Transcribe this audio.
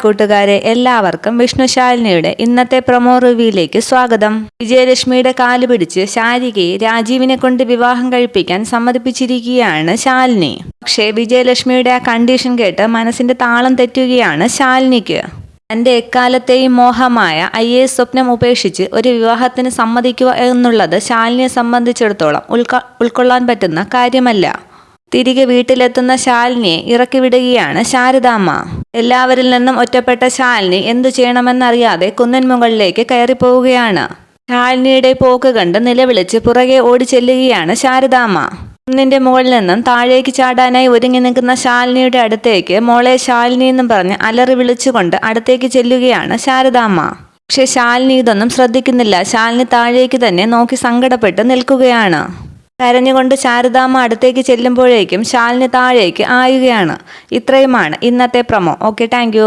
കൂട്ടുകാരെ എല്ലാവർക്കും വിഷ്ണുശാലിനിയുടെ ഇന്നത്തെ പ്രൊമോ റിവ്യൂയിലേക്ക് സ്വാഗതം. വിജയലക്ഷ്മിയുടെ കാൽ പിടിച്ച് ശാരികയെ രാജീവിനെ കൊണ്ട് വിവാഹം കഴിപ്പിക്കാൻ സമ്മതിപ്പിച്ചിരിക്കുകയാണ് ശാലിനി. പക്ഷേ വിജയലക്ഷ്മിയുടെ ആ കണ്ടീഷൻ കേട്ട് മനസ്സിന്റെ താളം തെറ്റുകയാണ് ശാലിനിക്ക്. തന്റെ എക്കാലത്തെയും മോഹമായ ഐ എ സ്വപ്നം ഉപേക്ഷിച്ച് ഒരു വിവാഹത്തിന് സമ്മതിക്കുക എന്നുള്ളത് ശാലിനിയെ സംബന്ധിച്ചിടത്തോളം ഉൾക്ക ഉൾക്കൊള്ളാൻ പറ്റുന്ന കാര്യമല്ല. തിരികെ വീട്ടിലെത്തുന്ന ശാലിനിയെ ഇറക്കിവിടുകയാണ് ശാരദാമ്മ. എല്ലാവരിൽ നിന്നും ഒറ്റപ്പെട്ട ശാലിനി എന്തു ചെയ്യണമെന്നറിയാതെ കുന്നൻ മുകളിലേക്ക് കയറിപ്പോവുകയാണ്. ശാലിനിയുടെ പോക്ക് കണ്ട് നിലവിളിച്ച് പുറകെ ഓടി ചെല്ലുകയാണ് ശാരദാമ്മ. കുന്നിന്റെ മുകളിൽ നിന്നും താഴേക്ക് ചാടാനായി ഒരുങ്ങി നിൽക്കുന്ന ശാലിനിയുടെ അടുത്തേക്ക് മോളെ ശാലിനി എന്നും പറഞ്ഞ് അലറി വിളിച്ചുകൊണ്ട് അടുത്തേക്ക് ചെല്ലുകയാണ് ശാരദാമ്മ. പക്ഷെ ശാലിനി ഇതൊന്നും ശ്രദ്ധിക്കുന്നില്ല. ശാലിനി താഴേക്ക് തന്നെ നോക്കി സങ്കടപ്പെട്ട് നിൽക്കുകയാണ്. കരഞ്ഞുകൊണ്ട് ശാരദാമ്മ അടുത്തേക്ക് ചെല്ലുമ്പോഴേക്കും ശാലിന് താഴേക്ക് ആയുകയാണ്. ഇത്രയുമാണ് ഇന്നത്തെ പ്രമോ. Okay thank